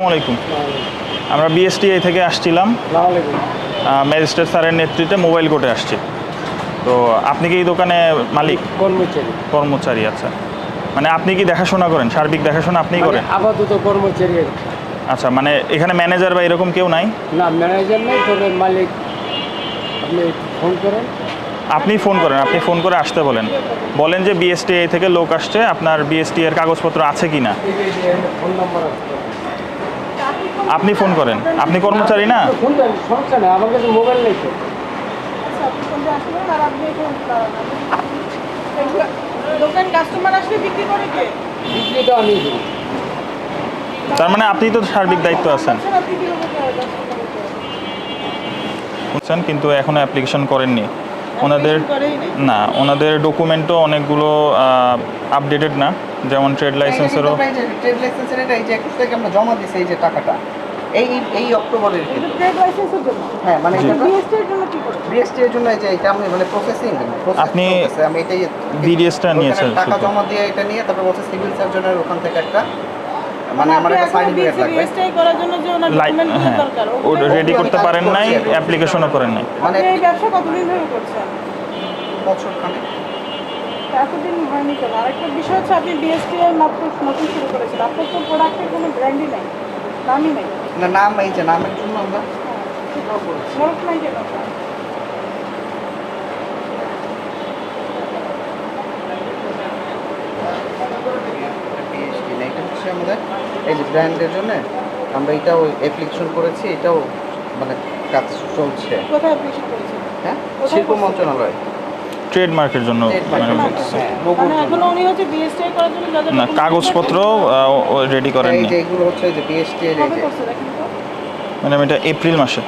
আসসালামাইকুম আমরা বিএসটিআই থেকে আসছিলাম। ম্যাজিস্ট্রেট স্যারের নেতৃত্বে মোবাইল কোর্টে আসছি। তো আপনি কি এই দোকানে মালিক? কর্মচারী কর্মচারী আচ্ছা। মানে আপনি কি দেখাশোনা করেন? সার্বিক দেখাশোনা আপনিই করেন? মানে আপাতত কর্মচারী আচ্ছা মানে এখানে ম্যানেজার বা এরকম কেউ নাই? না ম্যানেজার নেই তবে মালিক আপনি ফোন করেন। আপনি ফোন করেন আপনি ফোন করে আসতে বলেন। বলেন যে বিএসটিআই থেকে লোক আসছে আপনার বিএসটি এর কাগজপত্র আছে কি না ফোন নাম্বার আছে। আপনি ফোন করেন। আপনি কর্মচারী না? ফোন দেন সমস্যা নেই আমার কাছে মোবাইল নেই তো। আচ্ছা, দোকান কাস্টমার আসলে বিক্রি করে কে? আমি তার মানে আপনি তো সার্বিক দায়িত্ব আছেন। আচ্ছা, কিন্তু এখনও অ্যাপ্লিকেশন করেননি। ওনাদের। না ওনাদের ডকুমেন্টও অনেকগুলো আপডেটেড না যেমন ট্রেড লাইসেন্সেরও ট্রেড লাইসেন্সের এটা এই যে একুশ থেকে আমরা জমা দিছি এই যে টাকাটা এই এই অক্টোবরের জন্য। হ্যাঁ মানে জি। এর জন্য কি করে? বিএসটি এর জন্য এই যে এটা আমি মানে প্রসেসিং আপনি আমি এটাই BDS টা নিয়েছেন টাকা জমা দিয়ে এটা নিয়ে তারপর বলছে সিভিল সার্জনের ওখান থেকে একটা মানে আমার একটা সার্টিফিকেট লাগবে। BST করার জন্য যে ওনারগুলো হ্যাঁ দরকার, ও রেডি করতে পারেন নাই অ্যাপ্লিকেশনও করেন নাই। মানে এই ব্যবসা কতদিন ধরে করছেন? বছর খানে এতদিন হয়নি কেন? আরেকটা বিষয় হচ্ছে আপনি BST এর মাত্র নতুন শুরু করেছেন। আপনার তো প্রোডাক্টের কোনো ব্র্যান্ডই নাই দামই নাই। না নাম এই যে নামের জন্য আমরা মোরক নাই কেন? আমাদের এই যে ব্র্যান্ডের জন্য আমরা এটাও অ্যাপ্লিকেশন করেছি এটাও মানে কাজ চলছে? হ্যাঁ? শিল্প মন্ত্রণালয়। ট্রেডমার্কের জন্য মানে এর বলতেছি। হ্যাঁ, logo মানে র জন্য। উনি হচ্ছে BST করার জন্য যা যা না কাগজপত্র রেডি এই করেননি। যে এগুলো হচ্ছে যে বিএসটি এর এই যে ম্যাডাম এটা এপ্রিল মাসে।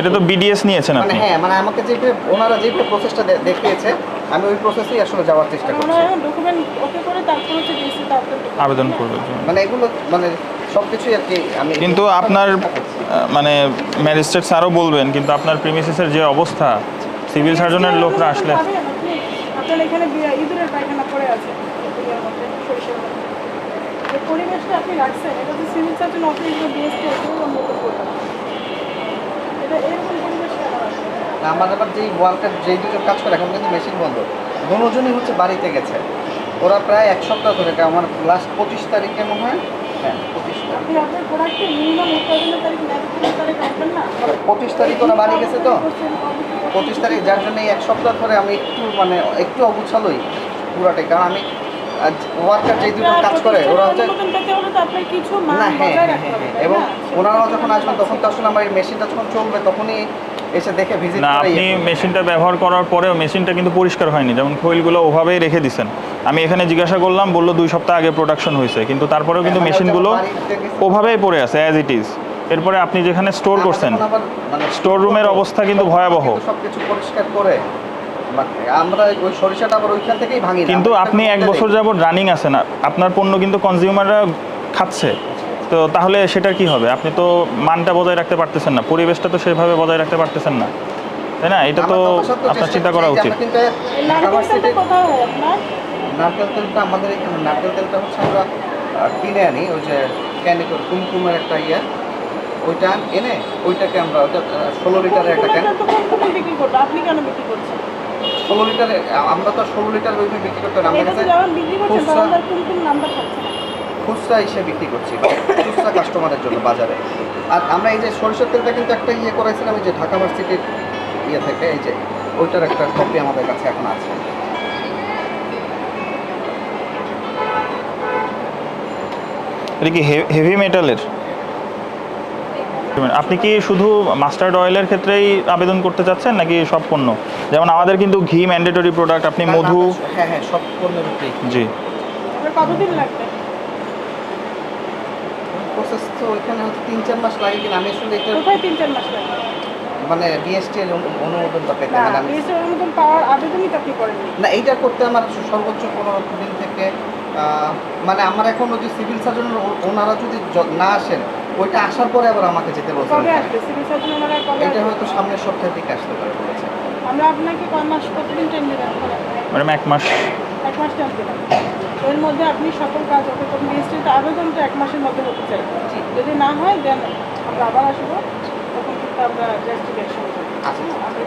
এটা তো বিডিএস নিয়েছেন মানে আপনি। হ্যাঁ মানে আমাকে যে ওনারা যে প্রসেসটা দেখিয়েছে আমি ওই প্রসেসেই আসলে যাওয়ার চেষ্টা করছি। ডকুমেন্ট ওকে করে তারপর হচ্ছে BST তে আবেদন করবে মানে এগুলো মানে সবকিছুই আর কি আমি কিন্তু আপনার মানে ম্যাজিস্ট্রেট স্যারও বলবেন কিন্তু আপনার প্রিমিসিসের যে অবস্থা সিভিল সার্জনের লোকরা আসলে আপনার এখানে ইঁদুরের পায়খানা পড়ে আছে পরিবেশটা আপনি রাখছেন এটা তো সিভিল সার্জন অফিস বিএসটি এটা এরকম? আমার আবার যেই ওয়ার্কার যেই দুজন কাজ করে এখন কিন্তু মেশিন বন্ধ দুজনই হচ্ছে বাড়িতে গেছে ওরা প্রায় এক সপ্তাহ ধরে আমার লাস্ট পঁচিশ তারিখে মনে হয় হ্যাঁ পঁচিশ তারিখ আপনি আপনার প্রোডাক্টে মিনিমাম উৎপাদনের তারিখ ম্যানুফ্যাকচারিং তারিখ রাখবেন না পঁচিশ তারিখ ওরা বাড়ি গেছে তো? পঁচিশ তারিখ যার জন্য এক সপ্তাহ ধরে আমি একটু মানে একটু অগুছালোই পুরাটাই কারণ আমি ওয়ার্কার যেই দুজন কাজ করে ওরা হচ্ছে মান না হ্যাঁ হ্যাঁ হ্যাঁ হ্যাঁ। এবং? ওনারাও যখন আসবেন তখন তো আসলে আমার এই মেশিনটা যখন চলবে তখনই এসে দেখে ভিজিট না আপনি মেশিনটা ব্যবহার করার পরেও মেশিনটা কিন্তু পরিষ্কার হয়নি। যেমন খৈলগুলো ওভাবেই রেখে দিছেন। আমি এখানে জিজ্ঞাসা করলাম বলল দুই সপ্তাহ আগে প্রোডাকশন হয়েছে। কিন্তু তারপরেও কিন্তু মানে মেশিনগুলো ওভাবেই পড়ে আছে অ্যাজ ইট ইজ এরপরে আপনি যেখানে স্টোর করছেন মানে স্টোর রুমের অবস্থা কিন্তু ভয়াবহ। সবকিছু পরিষ্কার করে মানে আমরা ওই সরিষাটা আবার ওইখান থেকেই ভাঙি কিন্তু আপনি এক বছর। যাবত রানিং আছেন। আ- আপনার পণ্য কিন্তু কনজিউমাররা খাচ্ছে। তো তাহলে সেটার কি হবে? আপনি তো মানটা বজায় রাখতে পারতেছেন না পরিবেশটা তো সেভাবে বজায় রাখতে পারতেছেন না। তাই না? এটা তো আমরা আপনার চিন্তা করা উচিত। আমরা নারকেল তেলটা আমাদের এখানে নারকেল তেলটা হচ্ছে আমরা কিনে আনি ওই যে ক্যানে করে কুমকুমের একটা ইয়ে। ওইটা এনে ওইটাকে আমরা ওইটা ষোলো লিটারের একটা ক্যান। তো বিক্রি করবে, আপনি কেন বিক্রি করছেন? ষোলো লিটারে আমরা তো ষোলো লিটার বিক্রি করতে আমাদের কাছে খুচরা- হিসেবে বিক্রি করছি খুচরা কাস্টমারের জন্য বাজারে। আর আমরা এই যে সরিষার তেলটা কিন্তু একটা ইয়ে করেছিলাম এই যে ঢাকা ভার্সিটির ইয়ে থেকে এই যে ওইটার একটা কপি আমাদের কাছে এখন আছে। এটা কি হেভি মেটালের আপনি কি শুধু মাস্টার্ড অয়েলের ক্ষেত্রেই আবেদন করতে চাচ্ছেন নাকি সব পণ্য? যেমন আমাদের কিন্তু ঘি ম্যান্ডেটরি প্রোডাক্ট আপনি মধু হ্যাঁ হ্যাঁ সব পণ্যের উপরেই। জি। কতদিন লাগবে? প্রসেস তো ওইখানে হয়তো তিন চার মাস লাগে কিনা আমি আসলে এটা কোথায় তিন চার মাস লাগবে? মানে বিএসটি এর অনু- অনুমোদনটা পেতে মানে আমি BSc অনুমোদন পাওয়ার আবেদনই তো আপনি করেননি। না এইটা করতে আমার সর্বোচ্চ পনেরো দিন থেকে মানে আমার এখন ওই যে সিভিল সার্জনের ওনারা যদি না আসেন ওইটা আসার পরে আবার আমাকে যেতে বলছেন কবে আসবে? সিভিল সার্জন ওনারা কবে এটা হয়তো সামনের সপ্তাহের দিকে আসতে পারে বলেছে আমরা আপনাকে কয় মাস কতদিন টাইম দেবেন? ম্যাডাম এক মাস এক মাস টাইম দিলাম এর মধ্যে আপনি সকল কাজ ওকে রেজিস্ট্রিতে আবেদনটা এক মাসের মধ্যে হতে চাই। যদি না হয় দেন আমরা আবার আসব। তখন কিন্তু আমরা জাস্টিফিকেশন